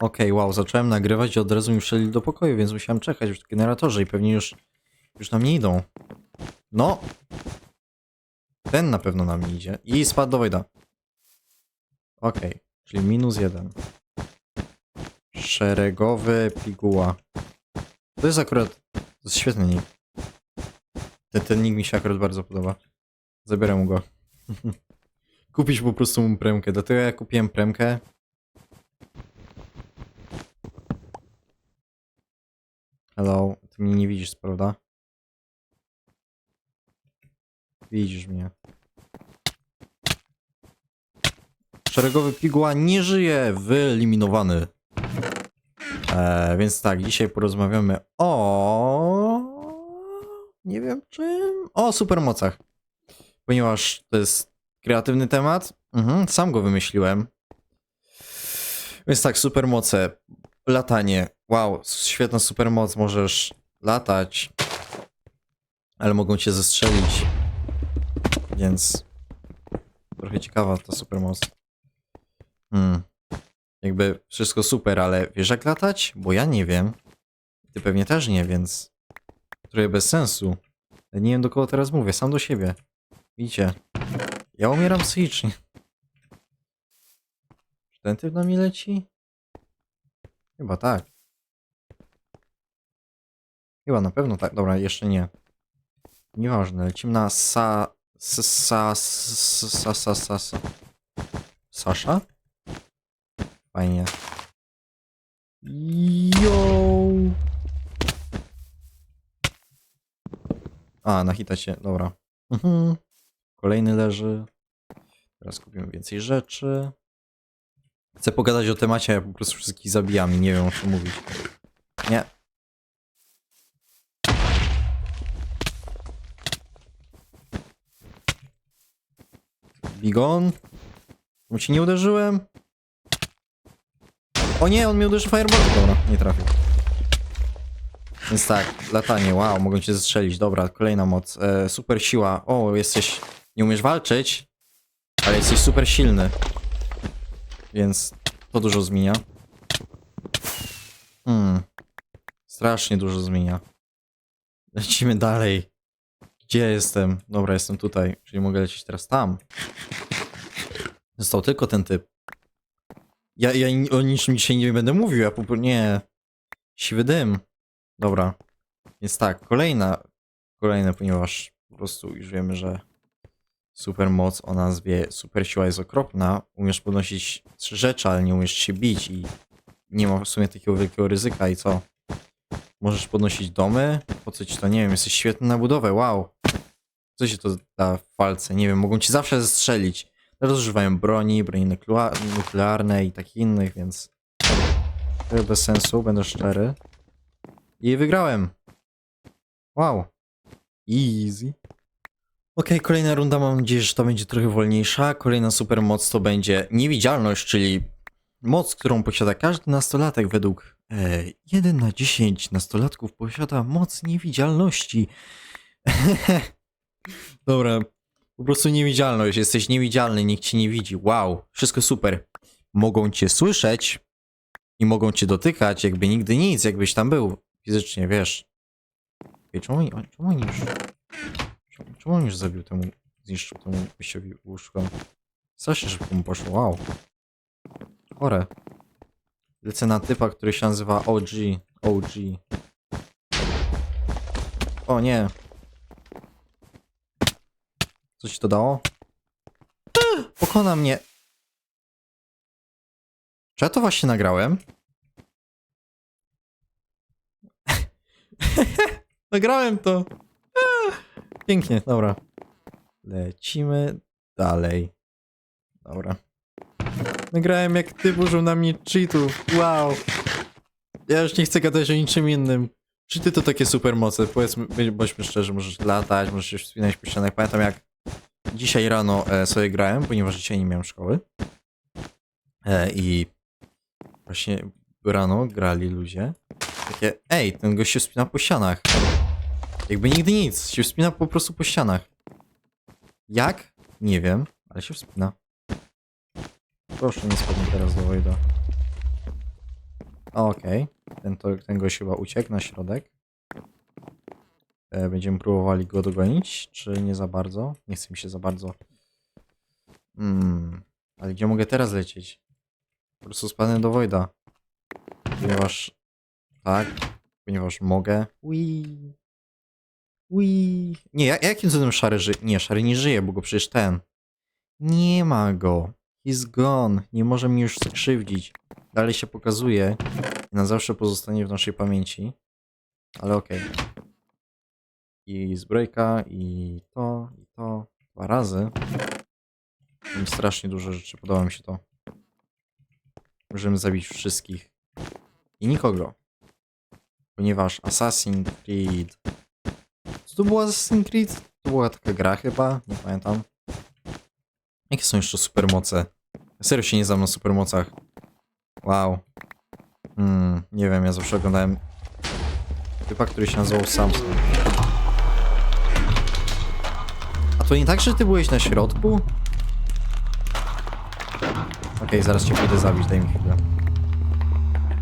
Okej, wow, zacząłem nagrywać i od razu mi wszedli do pokoju, więc musiałem czekać w generatorze i pewnie już, już na mnie idą. No! Ten na pewno na mnie idzie. I spadł do Wojda. Okej, czyli minus jeden. Szeregowy piguła. To jest akurat... To jest świetny nick. Ten, ten nick mi się akurat bardzo podoba. Zabieram go. Kupić po prostu mu premkę. Dlatego ja kupiłem premkę. Hello, ty mnie nie widzisz, prawda? Widzisz mnie. Szeregowy piguła nie żyje, wyeliminowany. E, więc tak, dzisiaj porozmawiamy o... Nie wiem czym. O supermocach. Ponieważ to jest kreatywny temat. Mhm, sam go wymyśliłem. Więc tak, supermoce. Latanie. Wow, świetna supermoc. Możesz latać. Ale mogą cię zestrzelić. Więc trochę ciekawa ta supermoc. Hmm. Jakby wszystko super, ale wiesz jak latać? Bo ja nie wiem. Ty pewnie też nie, więc trochę bez sensu. Ja nie wiem do kogo teraz mówię, sam do siebie. Widzicie? Ja umieram psychicznie. Czy ten typ na mnie leci? Chyba tak. Chyba na pewno tak. Dobra, jeszcze nie. Nieważne, lecimy na sa... Sa... Sa... Sa... Sa... Sa... sa. Sasza? Fajnie. Yo! A, na hita się, dobra. Mhm. Kolejny leży. Teraz kupimy więcej rzeczy. Chcę pogadać o temacie, ja po prostu wszystkich zabijam i nie wiem o czym mówić. Nie. Bigon? Mu ci nie uderzyłem? O nie, on mnie uderzył fireball. Dobra, nie trafił. Więc tak, latanie, wow, mogą cię zestrzelić. Dobra, kolejna moc. E, super siła. O, jesteś... Nie umiesz walczyć, ale jesteś super silny. Więc to dużo zmienia. Hmm. Strasznie dużo zmienia. Lecimy dalej. Gdzie jestem? Dobra, jestem tutaj, czyli mogę lecieć teraz tam. Został tylko ten typ. Ja, ja o niczym dzisiaj nie będę mówił, ja po prostu nie. Siwy dym. Dobra. Więc tak, kolejna. Kolejne, ponieważ po prostu już wiemy, że super moc o nazwie super siła jest okropna. Umiesz podnosić trzy rzeczy, ale nie umiesz się bić i nie ma w sumie takiego wielkiego ryzyka i co? Możesz podnosić domy? Po co ci to? Nie wiem, jesteś świetny na budowę, wow. Co się to da w walce? Nie wiem, mogą ci zawsze zestrzelić. Teraz używają broni, broni nuklea- nuklearnej i takich innych, więc to bez sensu, będę szczery. I wygrałem. Wow. Easy. Okej, kolejna runda, mam nadzieję, że to będzie trochę wolniejsza. Kolejna super moc to będzie niewidzialność, czyli moc, którą posiada każdy nastolatek według e, 1 na 10 nastolatków posiada moc niewidzialności. Dobra, po prostu niewidzialność. Jesteś niewidzialny, nikt cię nie widzi. Wow, wszystko super. Mogą cię słyszeć i mogą cię dotykać, jakby nigdy nic, jakbyś tam był fizycznie, wiesz. Czemu, oni- czemu oni już... Czemu, czemu on już zabił temu, zniszczył temu gościowi łóżko? Strasznie szybko mu poszło, wow. Chore. Lecę na typa, który się nazywa OG. OG. O nie. Co ci to dało? Pokona mnie. Czy ja to właśnie nagrałem? nagrałem to. Pięknie, dobra. Lecimy dalej. Dobra. Nagrałem jak ty użył na mnie cheatów. Wow. Ja już nie chcę gadać o niczym innym. Cheaty to takie super moce. Powiedzmy, bądź- bądźmy szczerzy, możesz latać, możesz się wspinać po ścianach. Pamiętam jak dzisiaj rano e, sobie grałem, ponieważ dzisiaj nie miałem szkoły. E, I właśnie rano grali ludzie. Takie, ej, ten gość się wspina po ścianach. Jakby nigdy nic, się wspina po prostu po ścianach. Jak? Nie wiem, ale się wspina. Proszę, nie spadnij teraz do Wojda. Okej. Ten, to, ten gość chyba uciekł na środek. E, będziemy próbowali go dogonić, czy nie za bardzo? Nie chce mi się za bardzo. Hmm. Ale gdzie mogę teraz lecieć? Po prostu spadnę do Wojda. Ponieważ... Tak. Ponieważ mogę. Ui. Ui. Nie, ja- jakim cudem szary żyje? Nie, szary nie żyje, bo go przecież ten. Nie ma go. He's gone. Nie może mi już skrzywdzić. Dalej się pokazuje i na zawsze pozostanie w naszej pamięci. Ale okej. I zbrojka, i to, i to. Dwa razy. Mam strasznie dużo rzeczy, podoba mi się to. Możemy zabić wszystkich. I nikogo. Ponieważ Assassin's Creed... Co to było Assassin's Creed? To była taka gra chyba? Nie pamiętam. Jakie są jeszcze supermoce? Serio się nie znam na supermocach. Wow. Hmm, nie wiem, ja zawsze oglądałem typa, który się nazywał Samson. A to nie tak, że ty byłeś na środku? Okej, zaraz cię pójdę zabić, daj mi chwilę.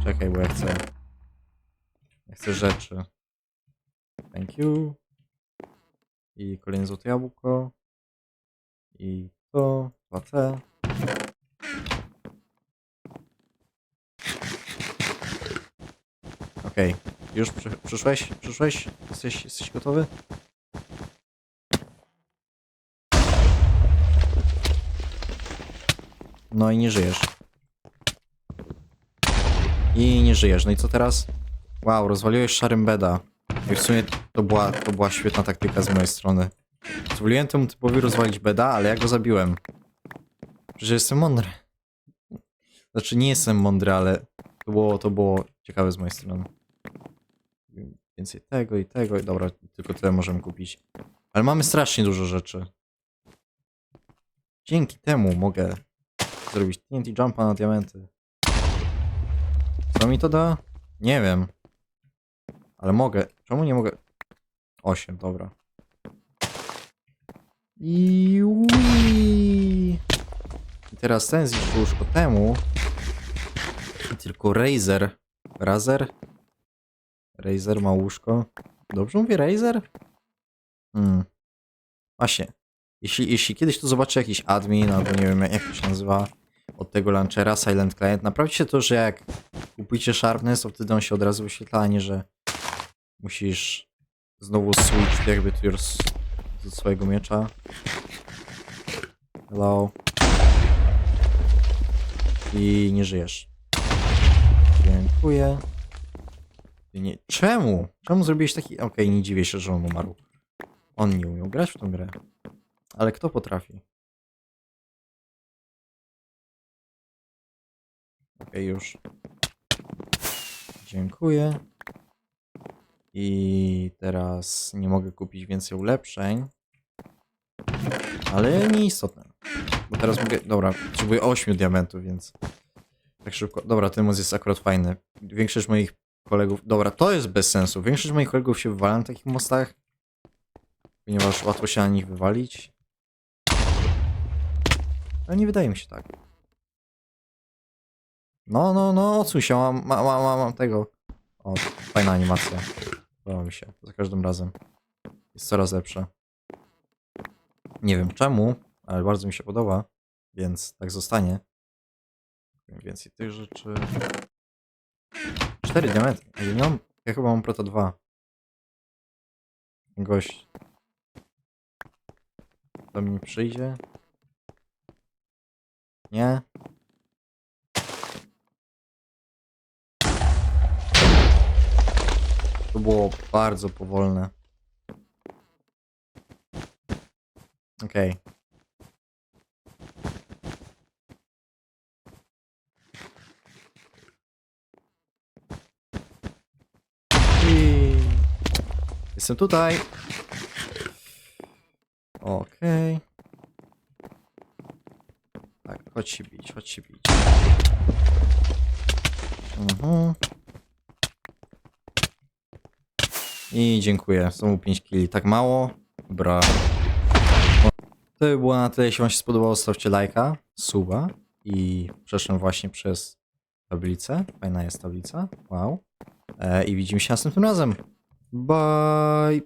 Czekaj, bo ja chcę... Ja chcę rzeczy. Thank you. I kolejne złote jabłko. I to, 2C. Okej, już przy, przyszłeś? Przyszłeś? Jesteś, jesteś gotowy? No i nie żyjesz. I nie żyjesz. No i co teraz? Wow, rozwaliłeś szarym beda. I w sumie to była, to była świetna taktyka z mojej strony. Pozwoliłem temu typowi rozwalić beda, ale ja go zabiłem. Przecież jestem mądry. Znaczy nie jestem mądry, ale to było, to było ciekawe z mojej strony. Więcej tego i tego. i Dobra, tylko tyle możemy kupić. Ale mamy strasznie dużo rzeczy. Dzięki temu mogę zrobić TNT jumpa na diamenty. Co mi to da? Nie wiem. Ale mogę. Czemu nie mogę? 8, dobra. I teraz ten zniszczył łóżko temu. I tylko Razer. Razer? Razer ma łóżko. Dobrze mówię Razer? Hmm. Właśnie. Jeśli, jeśli kiedyś tu zobaczę jakiś admin, albo nie wiem jak to się nazywa, od tego launchera, Silent Client, naprawcie to, że jak kupujecie Sharpness, to wtedy on się od razu wyświetla, a nie że musisz znowu switch jakby to your, s- do swojego miecza. Hello. I nie żyjesz. Dziękuję. Nie. Czemu? Czemu zrobiłeś taki... Okej, nie dziwię się, że on umarł. On nie umiał grać w tą grę. Ale kto potrafi? Okej, już. Dziękuję. I teraz nie mogę kupić więcej ulepszeń. Ale nieistotne. Bo teraz mogę. Dobra, potrzebuję 8 diamentów, więc. Tak szybko. Dobra, ten moc jest akurat fajny. Większość moich kolegów. Dobra, to jest bez sensu. Większość moich kolegów się wywala na takich mostach. Ponieważ łatwo się na nich wywalić. Ale nie wydaje mi się tak. No, no, no, odsuń się, mam, mam, mam, mam tego. O, fajna animacja. Podoba mi się, za każdym razem. Jest coraz lepsza. Nie wiem czemu, ale bardzo mi się podoba, więc tak zostanie. Więcej tych rzeczy. Cztery diamenty. A ja nie mam, ja chyba mam proto 2. Gość. To mi przyjdzie. Nie. To było bardzo powolne. Okej. I... Jestem tutaj. Okej. Tak, chodź się bić, chodź się bić. Mhm. I dziękuję. Znowu 5 kili. Tak mało? Bra. To by było na tyle. Jeśli wam się spodobało, zostawcie lajka, suba i przeszłem właśnie przez tablicę. Fajna jest tablica. Wow. E, I widzimy się następnym razem. Bye.